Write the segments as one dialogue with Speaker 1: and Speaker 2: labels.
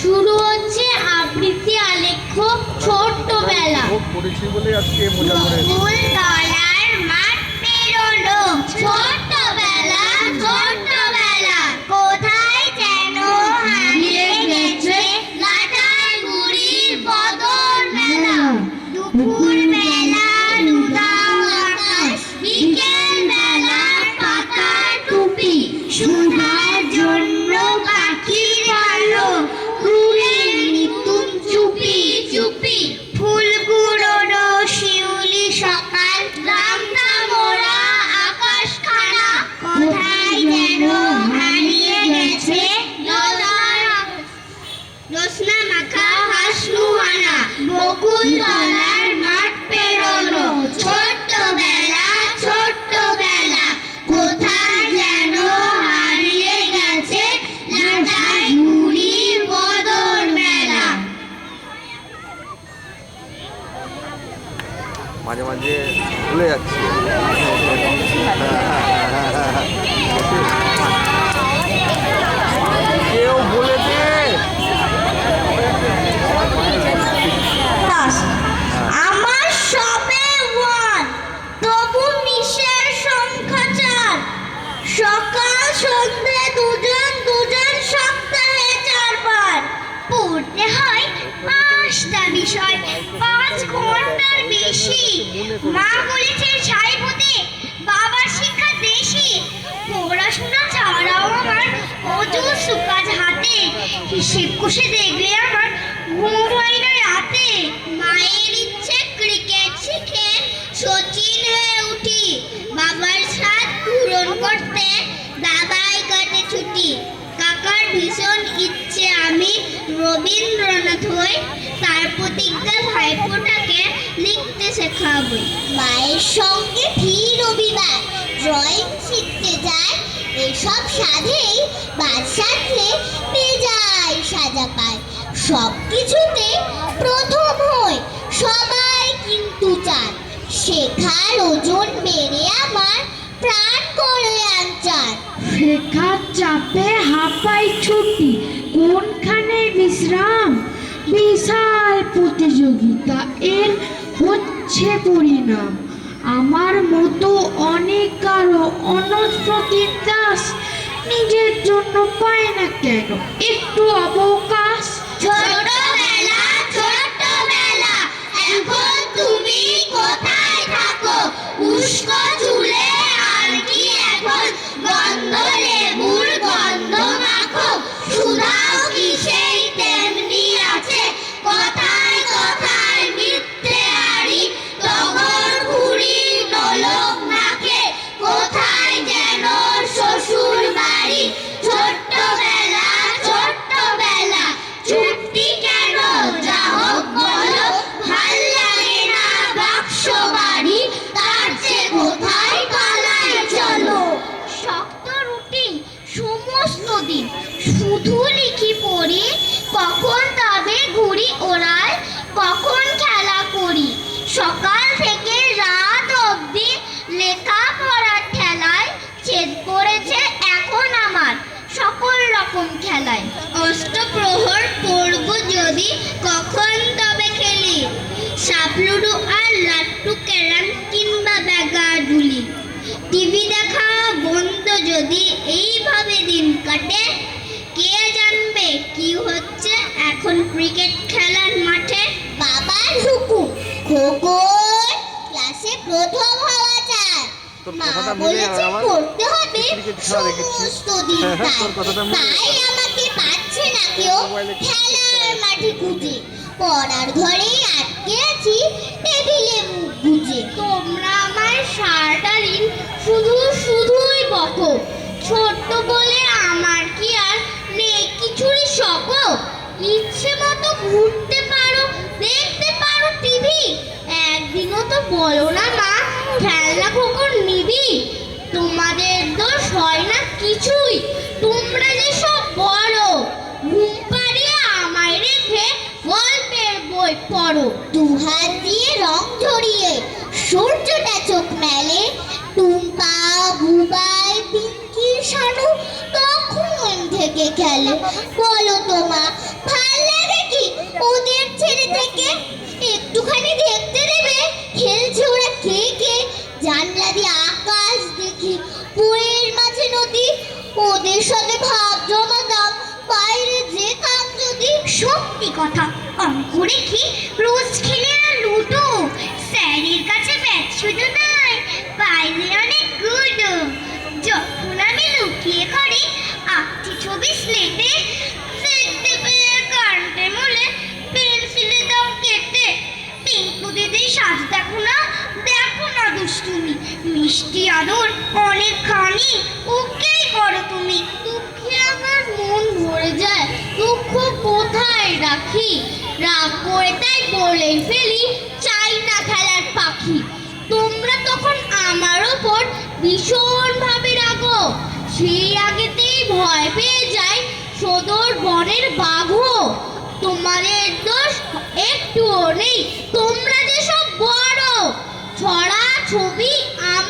Speaker 1: শুরু হচ্ছে আবৃত্তি আলেখ্য ছোট্টবেলা। করেছি বলে আজকে মজা করে ফুল তলার মাঠ পেরোলো। ছোট্টবেলা ছোট্টবেলা কোথায় যেন হারিয়ে গেছে লাটাই গুড়ির বদল মেলা দুপুর ভুলে যাচ্ছি। কেউ বলে দে আমার তবু মিশের সংখ্যা চার। দুজন দুজন সপ্তাহে চারবার। হয় বিষয়। বেশি। মা বলেছে ছাই হতে বাবার শিক্ষা দেশি। পড়াশোনা ছাড়াও আমার অজস্র কাজ হাতে। হিসেব কষে দেখলে আমার ঘুম হয় না রাতে। মায়ের ইচ্ছে ক্রিকেট শিখে সচিন হয়ে উঠি। বাবার সাথ পূরণ করতে দাদাই কাটে ছুটি কাকার ভীষণ ইচ্ছে আমি রবীন্দ্রনাথ হই তার প্রতিজ্ঞা ভাইফোঁটাকে লিখতে শেখাবো।
Speaker 2: মায়ের সঙ্গে ফি রবিবার ড্রয়িং শিখতে যায়, এসব সাধেই বাদশাতে বেজায় সাজা পায়। সব কিছুতে প্রথম হই সবাই কিন্তু চান। শেখার ওজন বেড়ে আমার প্রাণ করে আনচান।
Speaker 3: শেখার চাপে হাঁপাই ছুটি বিশ্রাম। বিশাল প্রতিযোগিতা এর হচ্ছে পরিণাম। আমার মতো অনেক কারও অনস্রতির দাস নিজের জন্য পায় না কেন? একটু অবকাশ
Speaker 1: শুধু লিখি পড়ি কখন তবে ঘুড়ি ওড়াই কখন খেলা করি সকাল থেকে রাত অবধি লেখা পড়ার ঠেলায় চেদ পড়েছে এখন আমার সকল রকম খেলায় অষ্টপ্রহর পড়ব যদি কখন তবে খেলি সাপলুডু আর লাট্টু ক্যারাম কিংবা ব্যাগা ডুলি টিভি দেখা বন্ধ যদি এইভাবে দিন কাটে কে জানবে কি হচ্ছে এখন ক্রিকেট খেলার মাঠে
Speaker 2: বাবার হুকুম খোকন ক্লাসে প্রথম হওয়া চায় মা বলেছে পড়তে হবে। সমস্ত দিন হ্যাঁ, হ্যাঁ, তাই। আমাকে পাচ্ছে না কেউ। খেলার মাঠে খুঁজে পড়ার ঘরেই আটকে আছি টেবিলে মুখ গুজে
Speaker 1: বলো না মা, খেলনা খোকন নিবি? তোমাদের দোষ হয় না কিছুই। তোমরা যে সব বলো ঘুম পাড়িয়ে আমায় রেখে গল্পের বই পড়ো।
Speaker 2: দুহাত দিয়ে রং ঝরিয়ে সূর্যটা চোখ মেলে, টুম্পা বুবাই পিঙ্কি সানু তখন থেকে খেলে। বলো তোমা ভালো লাগে কি? ওদের ছেড়ে থেকে একটুখানি দেখতে দেবে? খেলছে ওরা কে কে? জানলা দিয়ে আকাশ দেখি পুয়ের মাঝে নদী, ওদের সাথে ভাব জমাতাম, বাইরে যেতাম যদি
Speaker 1: সত্যি কথা। অঙ্ক রেখে রোজ খেলে আর লুটো স্যারের কাছে ব্যাট শুধু নাই বাইরে অনেক গুড। যখন আমি লুকিয়ে করে আটটি ছবি স্লেটে মিষ্টি আদর অনেকখানি ওকেই করো তুমি। দুঃখে আমার মন ভরে যায়, দুঃখ কোথায় রাখি? রাগ করে তাই বলেই ফেলি, চাই না খেলার পাখি। তোমরা তখন আমার ওপর ভীষণভাবে রাগো। সেই আগেতেই ভয় পেয়ে যায় সদর বনের বাঘও। তোমাদের দোষ একটুও নেই, তোমরা যে সব বড়। ছড়া ছবি আমায়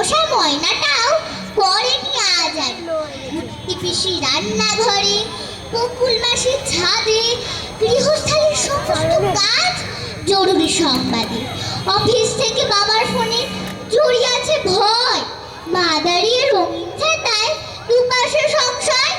Speaker 2: পোষা ময়নাটাও পরে নিয়ে আজ আর ভর্তি পিসি রান্নাঘরে, বকুল মাসির ছাদে, গৃহস্থালীর সমস্ত কাজ জরুরি সংবাদে। অফিস থেকে বাবার ফোনে জড়িয়ে আছে ভয়। মা দাঁড়িয়ে রঙিন ছাতায় দুপাশে সংশয়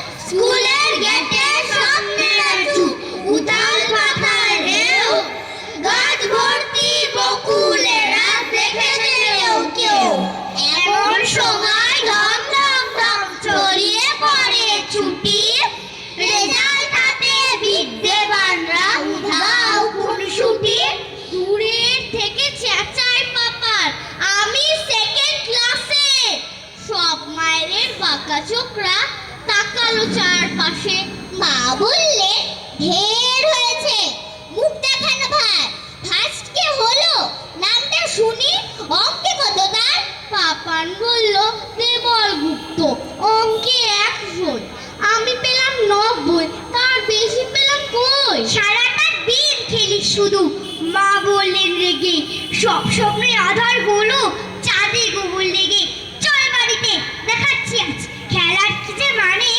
Speaker 1: সব স্বপ্নে আধারগুলো চাঁদে গোবর লেগে চল বাড়িতে দেখাচ্ছি আজ। খেলার কি যে মানে?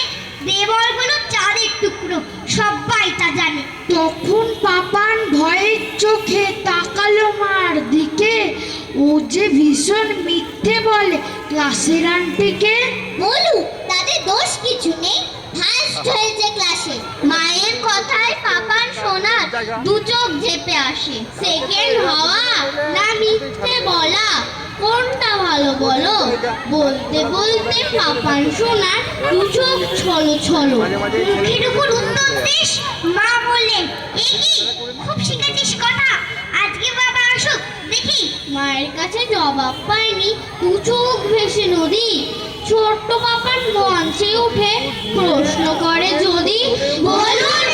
Speaker 1: দেবলগুলো চাঁদের টুকরো সবাই তা জানে।
Speaker 3: তখন পাপান ভয়ের চোখে তাকালো মার দিকে। ও যে ভীষণ মিথ্যে বলে ক্লাসের আন্টিকে?
Speaker 2: বলু তাদের দোষ কিছু নেই ফার্স্ট হয়েছে ক্লাসে
Speaker 1: মায়ের কথায় পাপান শোনার দু চোখ ঝেপে আসে। সেকেন্ড হওয়া না মিথ্যে বলা কোনটা ভালো বলো? বলতে বলতে পাপান শোনার দু চোখ ছলো ছলো। মুখের উপর উত্তর দিস মা বললেন এ কি? খুব শিখেছিস কথা। আজকে বাবা আসুক দেখি। মায়ের কাছে জবাব পায়নি। দু চোখ ভেসে নদী। ছোট্ট পাপান মঞ্চে উঠে প্রশ্ন করে যদি বলুন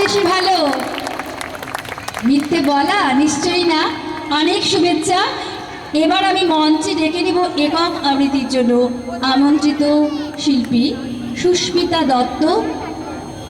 Speaker 4: বেশি ভালো। মিথ্যে বলা নিশ্চয়ই না। অনেক শুভেচ্ছা। এবার আমি মঞ্চে ডেকে নিব একক আবৃত্তির জন্য আমন্ত্রিত শিল্পী সুস্মিতা দত্ত